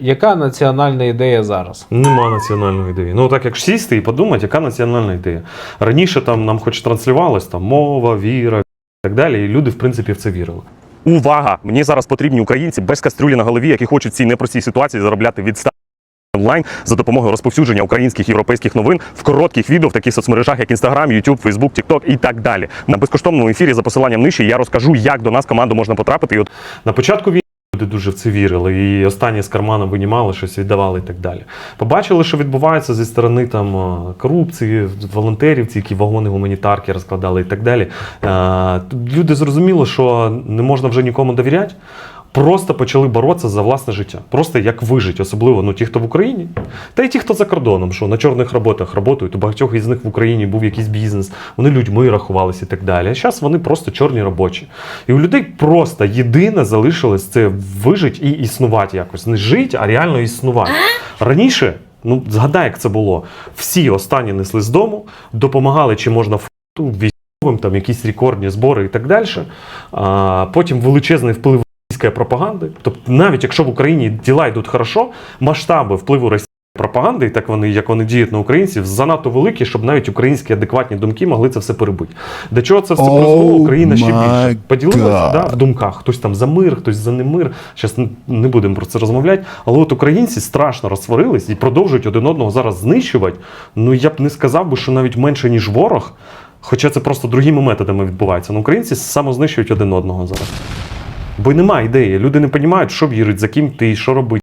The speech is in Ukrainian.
Яка національна ідея зараз? Нема національної ідеї. Ну так як сісти і подумати, яка національна ідея. Раніше там нам хоч транслювалось там мова, віра і так далі, і люди, в принципі, в це вірили. Увага! Мені зараз потрібні українці без кастрюлі на голові, які хочуть в цій непростій ситуації заробляти від 100 онлайн за допомогою розповсюдження українських європейських новин в коротких відео в таких соцмережах, як Instagram, YouTube, Facebook, TikTok і так далі. На безкоштовному ефірі за посиланням нижче я розкажу, як до нас команду можна потрапити. І от На початку війни люди дуже в це вірили, і останні з кармана винімали щось, віддавали і так далі. Побачили, що відбувається зі сторони там е, корупції, волонтерів, ці які вагони гуманітарки розкладали і так далі. Е, Люди зрозуміли, що не можна вже нікому довіряти. Просто почали боротися за власне життя. Просто як вижити, особливо ну, ті, хто в Україні, та й ті, хто за кордоном, що на чорних роботах працюють, у багатьох із них в Україні був якийсь бізнес, вони людьми рахувалися і так далі. А зараз вони просто чорні робочі. І у людей просто єдине залишилось це вижити і існувати якось. Не жити, а реально існувати. Раніше, ну згадай, як це було. Всі останні несли з дому, допомагали, чи можна військовим, там якісь рекордні збори і так далі. А, потім величезний вплив російської пропаганди. Тобто, навіть якщо в Україні діла йдуть хорошо, масштаби впливу російської пропаганди, і так вони, як вони діють на українців, занадто великі, щоб навіть українські адекватні думки могли це все перебити. До чого це все Oh призвело? Україна ще більше поділилася да, в думках. Хтось там за мир, хтось за немир. Зараз не будемо про це розмовляти. Але от українці страшно розсварились і продовжують один одного зараз знищувати. Ну я б не сказав би, що навіть менше, ніж ворог. Хоча це просто другими методами відбувається. Ну, українці самознищують один одного зараз. Бо немає ідеї. Люди не розуміють, що вірить, за ким ти, що робити.